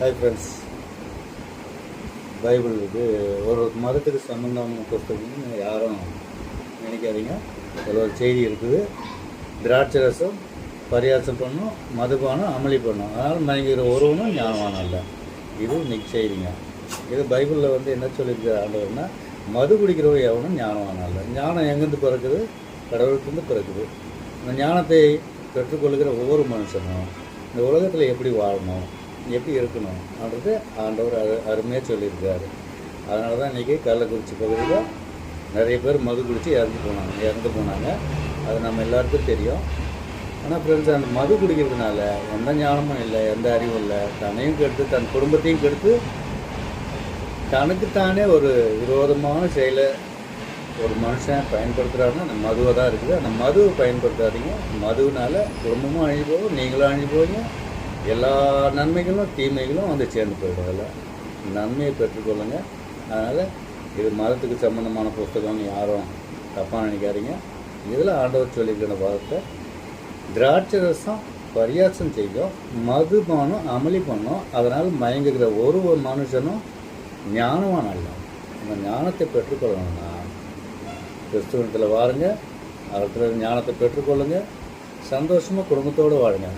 Hi friends Bible இது ஒரு ஒரு மதத்துக்கு சம்பந்தமான புத்தகம்னு யாரும் நினைக்காதீங்க. அதில் ஒரு செய்தி இருக்குது. திராட்சை ரசம் பரியாசம் பண்ணும் மதுபானம் அமளி பண்ணும். அதனால் மயங்குகிற ஒருவனும் ஞானமான இல்லை இது இன்னைக்கு செய்திங்க. இது பைபிளில் வந்து என்ன சொல்லியிருக்கிற ஆண்டவர்னா மது குடிக்கிறவன் எவனும் ஞானமான இல்லை ஞானம் எங்கேருந்து பிறக்குது? கடவுளுக்கு பிறக்குது. இந்த ஞானத்தை பெற்றுக்கொள்கிற ஒவ்வொரு மனுஷனும் இந்த உலகத்தில் எப்படி வாழணும்? எப்படி இருக்கணும் அப்படின்றது ஆண்டவர் அரு அருமையாக சொல்லியிருக்காரு. அதனால தான் இன்றைக்கி கள்ளக்குறிச்சி பகுதியில் நிறைய பேர் மது குடித்து இறந்து போனாங்க இறந்து போனாங்க. அது நம்ம எல்லாருக்கும் தெரியும். ஆனால் ஃப்ரெண்ட்ஸ் அந்த மது குடிக்கிறதுனால எந்த ஞானமும் இல்லை எந்த அறிவும் இல்லை. தன்னையும் கெடுத்து தன் குடும்பத்தையும் கெடுத்து தனக்குத்தானே ஒரு விரோதமான செயலை ஒரு மனுஷன் பயன்படுத்துகிறாருன்னா அந்த மதுவை தான் இருக்குது. அந்த மதுவை பயன்படுத்தாதீங்க. மதுவினால குடும்பமும் அழிஞ்சு போகும் நீங்களும் அழிஞ்சு போவீங்க. நன்மைகளும் தீமைகளும் வந்து சேர்ந்து போயிடும் அதில். நன்மையை பெற்றுக்கொள்ளுங்க அதனால் இது மதத்துக்கு சம்மந்தமான புஸ்தகம்னு யாரும் தப்பாக நினைக்காதீங்க. இதில் ஆண்டவர் சொல்லியிருக்கிற வார்த்தை திராட்சை ரசம் பரியாசம் செய்யும் மதுபானம் அமளி பண்ணும் அதனால் மயங்குகிற ஒரு ஒரு மனுஷனும் ஞானவான் அல்ல. அந்த ஞானத்தை பெற்றுக்கொள்ளணும்னா கிறிஸ்துவத்தில் வாருங்க அவர்கிட்ட ஞானத்தை பெற்றுக்கொள்ளுங்க சந்தோஷமாக குடும்பத்தோடு வாழுங்க.